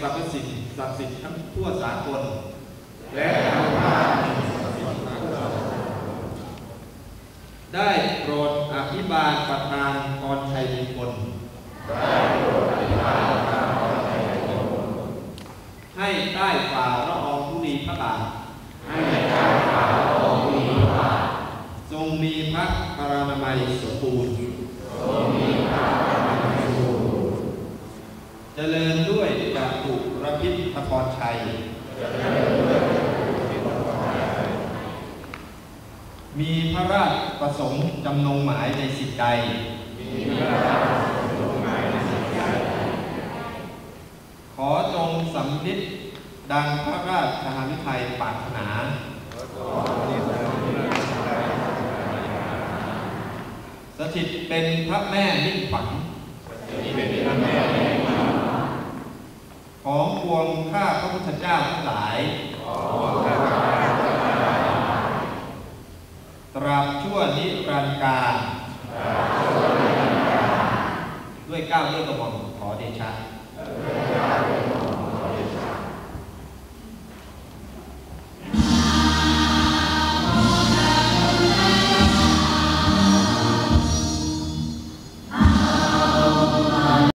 สรรพสิ่งศักดิ์สิทธิ์ทั้งทั่วสากลและธรรมะได้โปรดอภิบาลประธานพรชัยมงคลได้โปรดอภิบาลประธานพรชัยมงคลให้ใต้ฝ่าละอองธุลีพระบาทให้ใต้ฝ่าละอองธุลีพระบาททรงมีพระปรามัยสมบูรณ์ทรงมีพระ ญด้วยจตุรพิษพรชัย มีพระราชประสงค์จำนงหมายในสิทธิใด ขอจงสำลิดดังพระราชทานไทยปรารถนาสถิตเป็นพระแม่มิ่งขวัญของปว องข้าพระพุทธเจ้าทั้งหลาย ตราบชั่วนิรันดร์การด้วยเก้าวด้วยกระหม่อมขอเดชะ